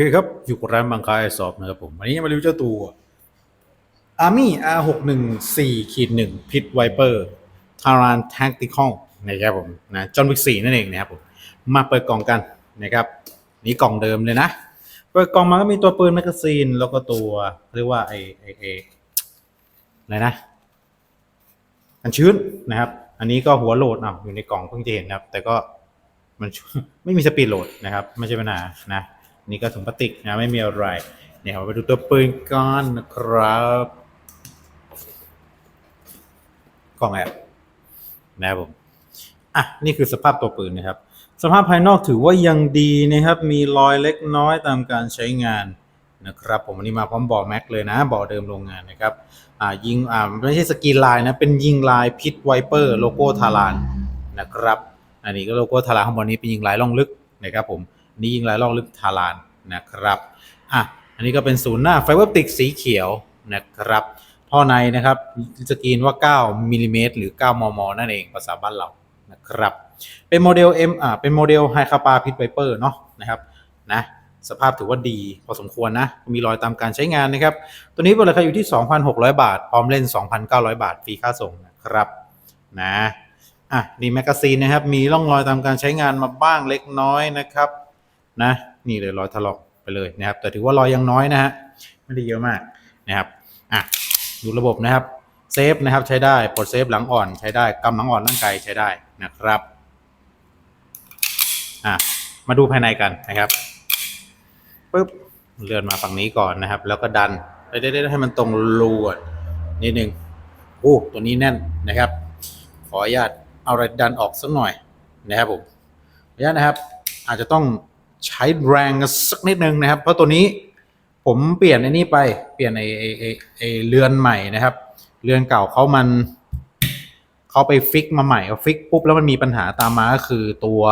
เคครับ อยู่กับร้านบางคายสอบนะครับผม วันนี้มารีวิวเจ้าตัว Army R614 ขีด1 Pit Viper Taran Tactical นะครับผมนะจอห์นวิก4นั่นเองนะครับผม มาเปิดกล่องกันนะครับ นี่กล่องเดิมเลยนะ เปิดกล่องมาก็มีตัวปืนแมกกาซีน แล้วก็ตัวเรียกว่าไอไอไออะไรนะกันชื้นนะครับ อันนี้ก็หัวโหลดอะอยู่ในกล่องเพิ่งจะเห็นนะครับ แต่ก็มันไม่มีสปีดโหลดนะครับ ไม่ใช่ปัญหานะ นี่ก็ถุงพลาสติกนะไม่มีอะไรเนี่ยเราไปดูตัวปืนกันนะครับกล่องแอบนะครับผมอะนี่คือสภาพตัวปืนนะครับ สภาพภายนอกถือว่ายังดีนะครับ มีรอยเล็กน้อยตามการใช้งานนะครับผมวันนี้มาพร้อมบอแม็กเลยนะบอเดิมโรงงานนะครับอ่ายิงอ่าไม่ใช่สกรีนลายนะ เป็นยิงลายพิษไวเปอร์โลโก้ทารานนะครับ อันนี้ก็โลโก้ทารานข้างบนนี้เป็นยิงลายล่องลึกนะครับผม นี่ยิงลายล่องลึกทารานนะครับอะอันนี้ก็เป็นศูนย์หน้าไฟเบอร์ติกสีเขียวนะครับท่อในนะครับสกรีนว่า 9มิลลิเมตรหรือ 9 มม นั่นเองภาษาบ้านเรานะครับเป็นโมเดล M อ่าเป็นโมเดลไฮคาปาพิทไวเปอร์เนาะนะครับนะสภาพถือว่าดีพอสมควรนะ มีรอยตามการใช้งานนะครับ ตัวนี้ราคาอยู่ที่ 2,600 บาท พร้อมเล่น 2,900 บาทฟรีค่าส่งนะครับนะอะนี่แมกกาซีนนะครับ มีร่องรอยตามการใช้งานมาบ้างเล็กน้อยนะครับ นะนี่เลยรอยถลอกไปเลยนะครับ แต่ถือว่ารอยยังน้อยนะฮะไม่ได้เยอะมากนะครับอะดูระบบนะครับเซฟนะครับใช้ได้ปลดเซฟหลังอ่อนใช้ได้กำหลังอ่อนร่างกายใช้ได้นะครับอะมาดูภายในกันนะครับปึ๊บเลื่อนมาฝั่งนี้ก่อนนะครับ แล้วก็ดันได้ได้ให้มันตรงรูก่อนนิดนึงโอ้ตัวนี้แน่นนะครับ ขออนุญาตเอาอะไรดันออกสักหน่อยนะครับผมอนุญาตนะครับ อาจจะต้อง ใช้แรงสักนิดนึงนะครับ เพราะตัวนี้ผมเปลี่ยนไอ้นี่ไปเปลี่ยนไอ้ไอ้ไอ้ไอ้เรือนใหม่นะครับ เรือนเก่าเขามันเขาไปฟิกมาใหม่เขาฟิกปุ๊บแล้วมันมีปัญหาตามมาก็คือตัว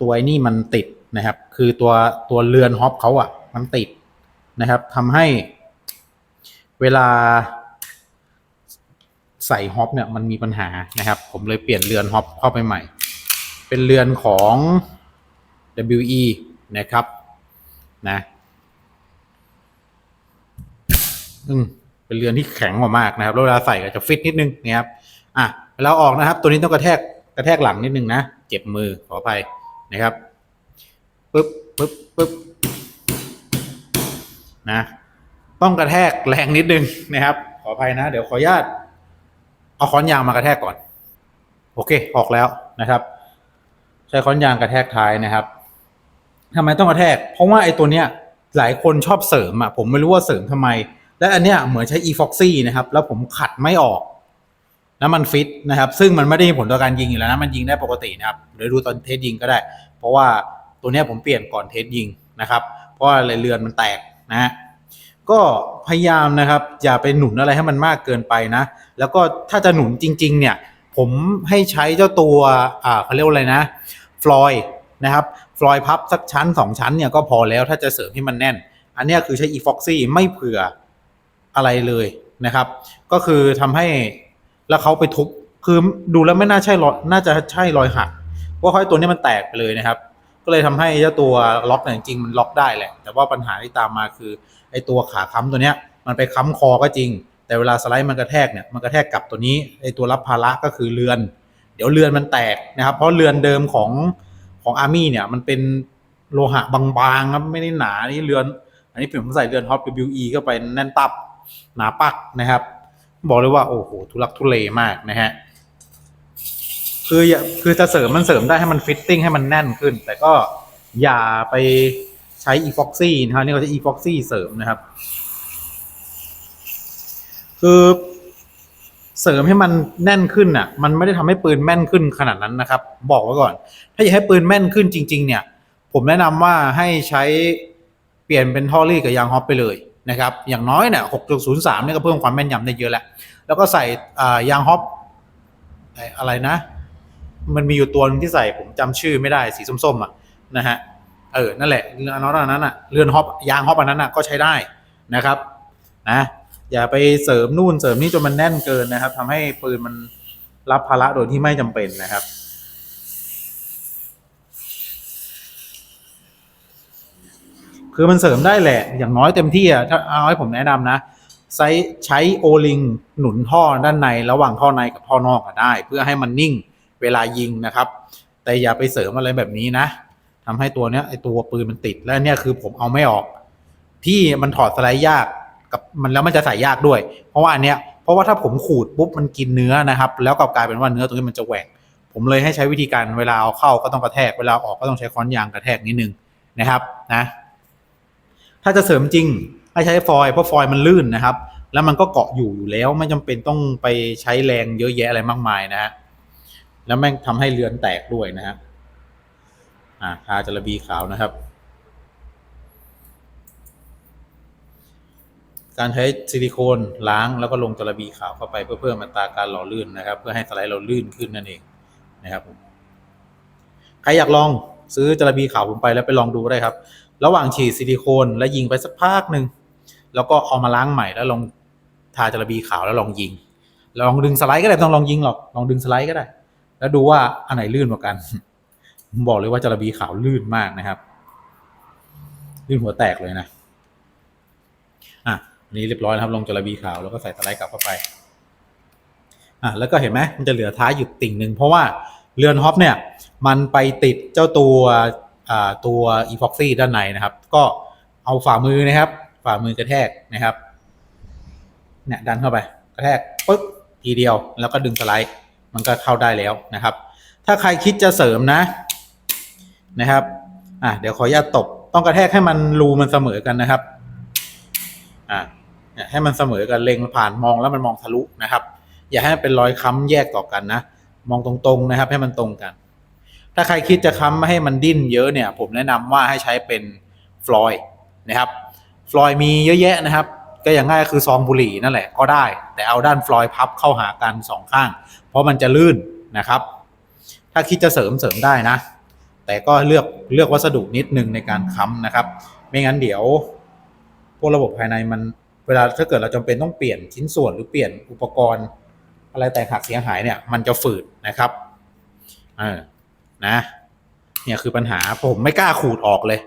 ตัวไอ้นี่มันติดนะครับ คือตัวตัวเรือนฮอปเขาอะ มันติดนะครับทำให้เวลาใส่ฮอปเนี่ยมันมีปัญหานะครับ ผมเลยเปลี่ยนเรือนฮอปเข้าไปใหม่ เป็นเรือนของ WE นะครับนะอืมเป็นเรือนที่แข็งกว่ามากนะครับเวลาใส่ก็จะฟิตนิดนึงนะครับอะเวลาออกนะครับ ตัวนี้ต้องกระแทกกระแทกหลังนิดนึงนะเจ็บมือขออภัยนะครับปึ๊บปึ๊บปึ๊บนะต้องกระแทกแรงนิดนึงนะครับ ขออภัยนะ เดี๋ยวขออนุญาตเอาค้อนยางมากระแทกก่อน โอเค ออกแล้วนะครับ ใช้ค้อนยางกระแทกท้ายนะครับ ทำไมต้องกระแทก เพราะว่าไอ้ตัวเนี้ยหลายคนชอบเสริมอะผมไม่รู้ว่าเสริมทำไม และอันเนี้ยเหมือนใช้ e f o x y นะครับ แล้วผมขัดไม่ออก แล้วมันฟิตนะครับ ซึ่งมันไม่ได้มีผลต่อการยิงอยู่แล้วนะมันยิงได้ปกตินะครับเดี๋ยวดูตอนเทสยิงก็ได้ เพราะว่าตัวเนี้ยผมเปลี่ยนก่อนเทสยิงนะครับ เพราะว่าเรือนมันแตกนะฮะก็พยายามนะครับ อย่าไปหนุนอะไรให้มันมากเกินไปนะ แล้วก็ถ้าจะหนุนจริง ๆ เนี่ย ผมให้ใช้เจ้าตัวอ่าเขาเรียกว่าอะไรนะฟลอยนะครับ ลอยพับสักชั้น2ชั้นเนี่ยก็พอแล้วถ้าจะเสริมให้มันแน่น อันนี้คือใช้ e f o x y ไม่เผื่ออะไรเลยนะครับ ก็คือทำให้แล้วเขาไปทุบคือดูแล้วไม่น่าใช่รอยน่าจะใช่รอยหักเพราะเขาไอ้ตัวนี้มันแตกไปเลยนะครับ ก็เลยทำให้เจ้าตัวล็อกเนี่ยจริงมันล็อกได้แหละ แต่ว่าปัญหาที่ตามมาคือไอ้ตัวขาค้ำตัวเนี้ยมันไปค้ำคอก็จริง แต่เวลาสไลด์มันกระแทกเนี่ยมันกระแทกกับตัวนี้ไอ้ตัวรับภาระก็คือเรือน เดี๋ยวเรือนมันแตกนะครับ เพราะเรือนเดิมของ ของอาร์มี่เนี่ยมันเป็นโลหะบางๆครับไม่ได้หนานี่เรือน อันนี้ผมใส่เรือนฮอต WE เข้าไปแน่นตับหนาปักนะครับ บอกเลยว่าโอ้โหทุลักทุเลมากนะฮะคืออย่าคือจะเสริมมันเสริมได้ให้มันฟิตติ้งให้มันแน่นขึ้น แต่ก็อย่าไปใช้ e f o x y นะครับนี่เขาจะ e f o x y เสริมนะครับ คือ เสริมให้มันแน่นขึ้นน่ะ มันไม่ได้ทำให้ปืนแม่นขึ้นขนาดนั้นนะครับ บอกไว้ก่อน ถ้าอยากให้ปืนแม่นขึ้นจริง ๆ เนี่ย ผมแนะนำว่าให้ใช้เปลี่ยนเป็นท่อรี่กับยางฮอปไปเลยนะครับ อย่างน้อยเนี่ย6.03เนี่ยก็เพิ่มความแม่นยำได้เยอะแล้ว แล้วก็ใส่ยางฮอปอะไรนะ มันมีอยู่ตัวนึงที่ใส่ผมจำชื่อไม่ได้สีส้มๆอะนะฮะ เออ นั่นแหละเรือนอันนั้นอะ เรือนฮอปยางฮอปอันนั้นอะก็ใช้ได้นะครับ นะ อย่าไปเสริมนู่นเสริมนี่จนมันแน่นเกินนะครับทำให้ปืนมันรับภาระโดยที่ไม่จำเป็นนะครับคือมันเสริมได้แหละ อย่างน้อยเต็มที่อะถ้าเอาให้ผมแนะนำนะใช้ใช้โอลิงหนุนท่อด้านในระหว่างท่อในกับท่อนอกก็ได้ เพื่อให้มันนิ่งเวลายิงนะครับ แต่อย่าไปเสริมอะไรแบบนี้นะทำให้ตัวเนี้ยไอตัวปืนมันติดแล้วเนี่ยคือผมเอาไม่ออก ที่มันถอดสไลด์ยาก กับมันแล้วมันจะใส่ยากด้วย เพราะว่าอันเนี้ยเพราะว่าถ้าผมขูดปุ๊บมันกินเนื้อนะครับ แล้วกลับกลายเป็นว่าเนื้อตรงนี้มันจะแหว่งผมเลยให้ใช้วิธีการเวลาเอาเข้าก็ต้องกระแทกเวลาออกก็ต้องใช้ค้อนยางกระแทกนิดนึงนะครับนะถ้าจะเสริมจริงให้ใช้ฟอยล์เพราะฟอยล์มันลื่นนะครับ แล้วมันก็เกาะอยู่อยู่แล้วไม่จำเป็นต้องไปใช้แรงเยอะแยะอะไรมากมายนะฮะแล้วแม่งทำให้เรือนแตกด้วยนะฮะอ่าทาจระบีขาวนะครับ การใช้ซิลิโคนล้างแล้วก็ลงจระบีขาวเข้าไปเพื่อเพิ่มอัตราการหล่อลื่นนะครับ เพื่อให้สไลด์เราลื่นขึ้นนั่นเองนะครับผมใครอยากลองซื้อจระบีขาวผมไปแล้วไปลองดูได้ครับ ระหว่างฉีดซิลิโคนและยิงไปสักพักหนึ่งแล้วก็เอามาล้างใหม่แล้วลองทาจระบีขาวแล้วลองยิง ลองดึงสไลด์ก็ได้ต้องลองยิงหรอกลองดึงสไลด์ก็ได้ แล้วดูว่าอันไหนลื่นกว่ากันผมบอกเลยว่าจระบีขาวลื่นมากนะครับ ลื่นหัวแตกเลยนะอะ นี้เรียบร้อยแล้วครับลงจระบีขาวแล้วก็ใส่สไลด์กลับเข้าไปอะแล้วก็เห็นไหมมันจะเหลือท้ายอยู่ติ่งหนึ่งเพราะว่าเรือนฮอปเนี่ยมันไปติดเจ้าตัวอ่าตัวอีพ็อกซี่ด้านในนะครับ ก็เอาฝ่ามือนะครับ ฝ่ามือกระแทกนะครับเนี่ยดันเข้าไปกระแทกปึ๊กทีเดียวแล้วก็ดึงสไลด์มันก็เข้าได้แล้วนะครับ ถ้าใครคิดจะเสริมนะนะครับอะเดี๋ยวขออนุญาตตบต้องกระแทกให้มันรูมันเสมอกันนะครับอะ ให้มันเสมอกันเล็งผ่านมองแล้วมันมองทะลุนะครับ อย่าให้มันเป็นรอยค้ำแยกต่อกันนะ มองตรงๆนะครับ ให้มันตรงกัน ถ้าใครคิดจะค้ำไม่ให้มันดิ้นเยอะเนี่ย ผมแนะนำว่าให้ใช้เป็นฟลอยด์นะครับฟลอยด์มีเยอะแยะนะครับ ก็อย่างง่ายก็คือซองบุหรี่นั่นแหละก็ได้ แต่เอาด้านฟลอยด์พับเข้าหากันสองข้าง เพราะมันจะลื่นนะครับ ถ้าคิดจะเสริมเสริมได้นะ แต่ก็เลือกเลือกวัสดุนิดนึงในการค้ำนะครับ ไม่งั้นเดี๋ยว พวกระบบภายในมัน วลาถ้าเกิดเราจำเป็นต้องเปลี่ยนชิ้นส่วนหรือเปลี่ยนอุปกรณ์ อะไรแตกหักเสียหายเนี่ย มันจะฝืดนะครับเออนะเนี่ยคือปัญหาผมไม่กล้าขูดออกเลย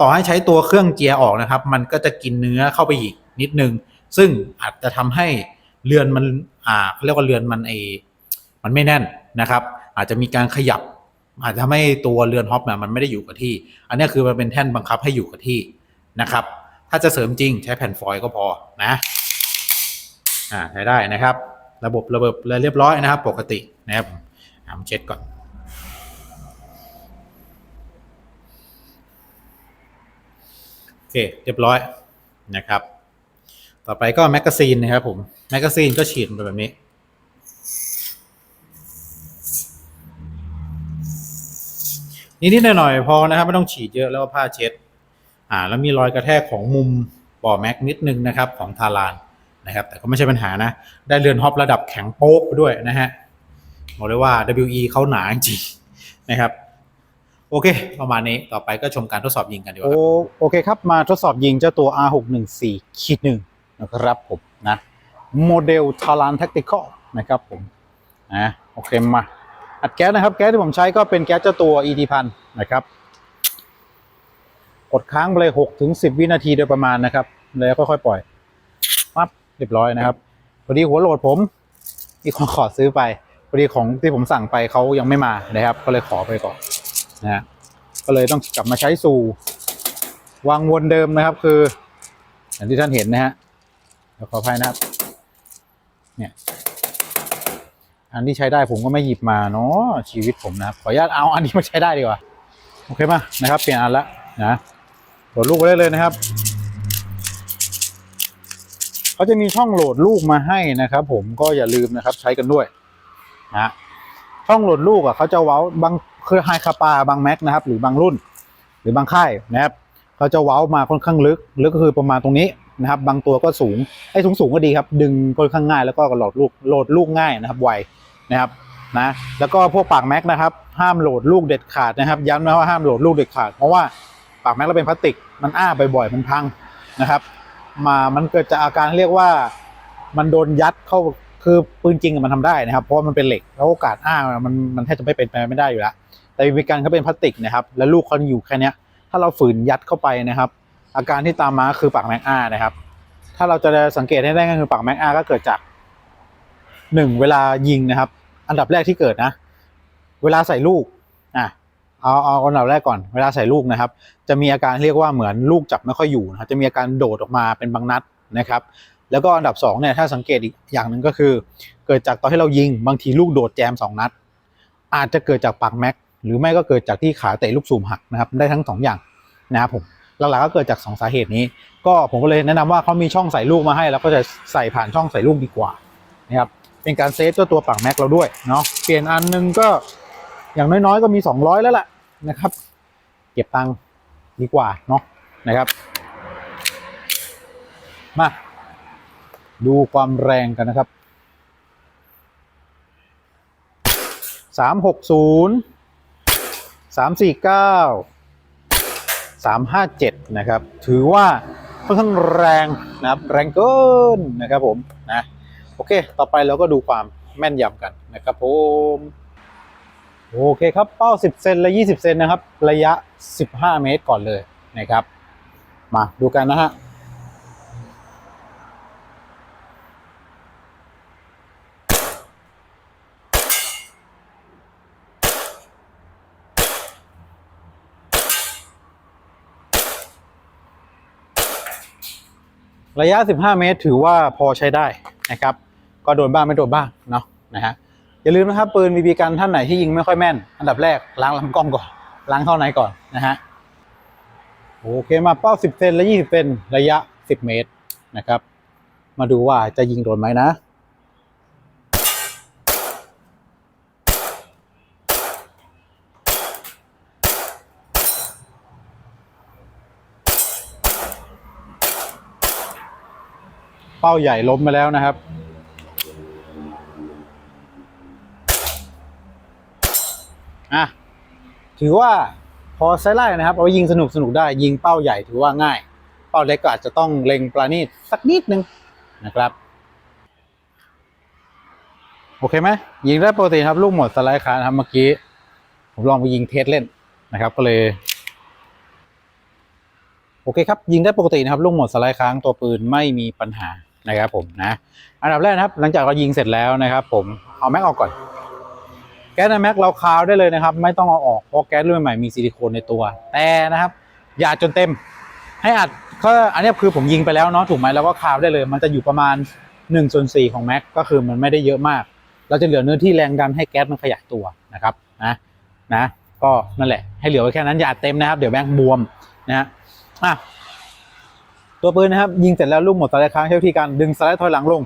ต่อให้ใช้ตัวเครื่องเจียออกนะครับ มันก็จะกินเนื้อเข้าไปอีกนิดนึง ซึ่งอาจจะทำให้เรือนมันอ่าเรียกว่าเรือนมันเอมันไม่แน่นนะครับ อาจจะมีการขยับ อาจจะทำให้ตัวเรือนฮอปเนี่ยมันไม่ได้อยู่กับที่ อันนี้คือมันเป็นแท่นบังคับให้อยู่กับที่นะครับ ถ้าจะเสริมจริงใช้แผ่นฟอยล์ก็พอนะอ่าใช้ได้นะครับ ระบบระบบเลยเรียบร้อยนะครับ ปกตินะครับอ่าผมเช็ดก่อนโอเคเรียบร้อยนะครับ ต่อไปก็แมกกาซีนนะครับผมแมกกาซีนก็ฉีดไปแบบนี้นิดๆหน่อยๆพอนะครับ ไม่ต้องฉีดเยอะแล้วก็ผ้าเช็ด อ่าแล้วมีรอยกระแทกของมุมบ่อแม็กนิดนึงนะครับของทารานนะครับแต่ก็ไม่ใช่ปัญหานะ ได้เรือนฮอประดับแข็งโป๊กด้วยนะฮะบอกเลยว่า WE เขาหนาจริงนะครับโอเค ประมาณนี้ต่อไปก็ชมการทดสอบยิงกันดีกว่าโอโอเคครับ มาทดสอบยิงเจ้าตัว R614 ขีดหนึ่งนะครับผมนะโมเดล Talan Tactical นะครับผมนะโอเคมาอัดแก๊สนะครับ แก๊สที่ผมใช้ก็เป็นแก๊สเจ้าตัว ET พันนะครับ กดค้างไปเลย6ถึง10วินาทีโดยประมาณนะครับ แล้วค่อยๆปล่อยปั๊บเรียบร้อยนะครับพอดีหัวโหลดผมมีคนขอซื้อไปพอดีของที่ผมสั่งไปเขายังไม่มานะครับ ก็เลยขอไปก่อนนะฮะก็เลยต้องกลับมาใช้สู่วางวนเดิมนะครับ คืออย่างที่ท่านเห็นนะฮะขออภัยนะครับ เนี่ยอันที่ใช้ได้ผมก็ไม่หยิบมาเนาะชีวิตผมนะครับขออนุญาตเอาอันนี้มาใช้ได้ดีกว่า โอเคมานะครับ เปลี่ยนอันละนะ โหลดลูกไปได้เลยนะครับเขาจะมีช่องโหลดลูกมาให้นะครับ ผมก็อย่าลืมนะครับ ใช้กันด้วยนะช่องโหลดลูกอะเขาจะเว้าบางคือไฮคาปาบางแม็กนะครับ หรือบางรุ่น หรือบางค่ายนะครับเขาจะเว้ามาค่อนข้างลึกลึกก็คือประมาณตรงนี้นะครับ บางตัวก็สูงไอ้สูงสูงก็ดีครับ ดึงค่อนข้างง่ายแล้วก็โหลดลูกโหลดลูกง่ายนะครับไวนะครับนะแล้วก็พวกปากแม็กนะครับ ห้ามโหลดลูกเด็ดขาดนะครับย้ำนะว่าห้ามโหลดลูกเด็ดขาด เพราะว่า ปากแม็กเราเป็นพลาสติก มันอ้าบ่อยๆมันพังนะครับ มามันเกิดจากอาการเรียกว่ามันโดนยัดเข้าคือปืนจริงมันทำได้นะครับ เพราะว่ามันเป็นเหล็กแล้วโอกาสอ้ามันมันแทบจะไม่เป็นไปไม่ได้อยู่แล้วแต่วิกันเขาเป็นพลาสติกนะครับ แล้วลูกเขาอยู่แค่นี้ถ้าเราฝืนยัดเข้าไปนะครับ อาการที่ตามมาคือปากแม็กอานะครับ ถ้าเราจะสังเกตให้ได้ก็คือปากแม็กอาก็เกิดจากหนึ่งเวลายิงนะครับ อันดับแรกที่เกิดนะ เวลาใส่ลูกอะ เอาเอาอันดับแรกก่อนเวลาใส่ลูกนะครับ จะมีอาการเรียกว่าเหมือนลูกจับไม่ค่อยอยู่นะครับจะมีอาการโดดออกมาเป็นบางนัดนะครับ แล้วก็อันดับสองเนี่ยถ้าสังเกตอีกอย่างหนึ่งก็คือ เกิดจากตอนที่เรายิงบางทีลูกโดดแจมสองนัด อาจจะเกิดจากปากแม็กหรือไม่ก็เกิดจากที่ขาเตะลูกสูมหักนะครับได้ทั้งสองอย่างนะครับผมหลักๆก็เกิดจากสองสาเหตุนี้ ก็ผมก็เลยแนะนำว่าเขามีช่องใส่ลูกมาให้ แล้วก็จะใส่ผ่านช่องใส่ลูกดีกว่านะครับเป็นการเซฟเจ้าตัวปากแม็กเราด้วยเนาะเปลี่ยนอันหนึงก็อย่างน้อยๆก็มี 200 แล้วแหละ นะครับ เก็บตังค์ดีกว่าเนาะนะครับ มาดูความแรงกันนะครับสามหกศูนย์สามสี่เก้าสามห้าเจ็ดนะครับ ถือว่าค่อนข้างแรงนะครับ แรงเกินนะครับผมนะ โอเค ต่อไปเราก็ดูความแม่นยำกันนะครับผม โอเคครับ เป้า 10 เซนและ 20 เซนนะครับ ระยะ 15 เมตรก่อนเลยนะครับ มาดูกันนะฮะระยะ 15 เมตร ถือว่าพอใช้ได้นะครับ ก็โดนบ้างไม่โดนบ้างเนาะนะฮะ อย่าลืมนะครับปืนบีบีกันท่านไหนที่ยิงไม่ค่อยแม่น อันดับแรกล้างลำกล้องก่อน ล้างเข้าในก่อนนะฮะโอเคมาเป้า 10 เซนและ 20 เซนระยะ 10 เมตรนะครับ มาดูว่าจะยิงโดนไหมนะ เป้าใหญ่ล้มมาแล้วนะครับ อะ ถือว่าพอใช้ไล่นะครับเอายิงสนุกสนุกได้ยิงเป้าใหญ่ถือว่าง่าย เป้าเล็กก็อาจจะต้องเล็งปราณีตสักนิดนึงนะครับ โอเคไหมยิงได้ปกติครับลูกหมดสไลด์ค้างนะครับเมื่อกี้ ผมลองไปยิงเทสเล่นนะครับ ก็เลยโอเคครับยิงได้ปกตินะครับลูกหมดสไลด์ค้างตัวปืนไม่มีปัญหานะครับผมนะอันดับแรกนะครับ หลังจากเรายิงเสร็จแล้วนะครับ ผมเอาแม็กออกก่อน แก๊สในแม็กเราคาวได้เลยนะครับ ไม่ต้องเอาออกเพราะแก๊สรุ่นใหม่มีซิลิโคนในตัว แต่นะครับ อย่าจนเต็ม ให้อัดก็อันนี้คือผมยิงไปแล้วเนาะถูกไหมแล้วก็คาวได้เลย มันจะอยู่ประมาณ1ส่วน4ของแม็กก็คือมันไม่ได้เยอะมาก เราจะเหลือเนื้อที่แรงดันให้แก๊สมันขยายตัวนะครับนะนะก็นั่นแหละให้เหลือไว้แค่นั้นอย่าเต็มนะครับ เดี๋ยวแม็กบวมนะฮะอะตัวปืนนะครับ ยิงเสร็จแล้วลูกหมดสไลด์ค้างใช้วิธีการดึงสไลด์ถอยหลังลง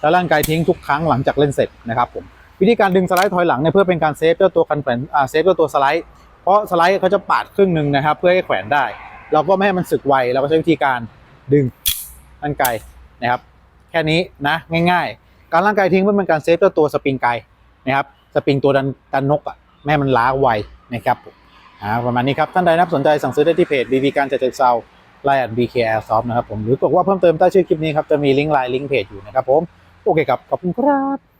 แล้วร่างกายทิ้งทุกครั้งหลังจากเล่นเสร็จนะครับผม วิธีการดึงสไลด์ถอยหลังเนี่ยเพื่อเป็นการเซฟเจ้าตัวคันแขวนอ่าเซฟเจ้าตัวสไลด์เพราะสไลด์เขาจะปาดครึ่งหนึ่งนะครับเพื่อให้แขวนได้ เราก็ไม่ให้มันสึกไวเราก็ใช้วิธีการดึงร่างกายนะครับ แค่นี้นะง่าย ๆ การร่างกายทิ้งเพื่อเป็นการเซฟเจ้าตัวสปริงไกนะครับสปริงตัวดันดันนกอะไม่ให้มันล้าไวนะครับอ่าประมาณนี้ครับท่านใดนับสนใจสั่งซื้อได้ที่เพจ BB การจัดเจเซาไลน์ BK Airsoft นะครับผมหรือกดว่าเพิ่มเติมใต้ชื่อคลิปนี้ครับจะมีลิงก์ไลน์ลิงก์เพจอยู่นะครับผมโอเคครับขอบคุณครับ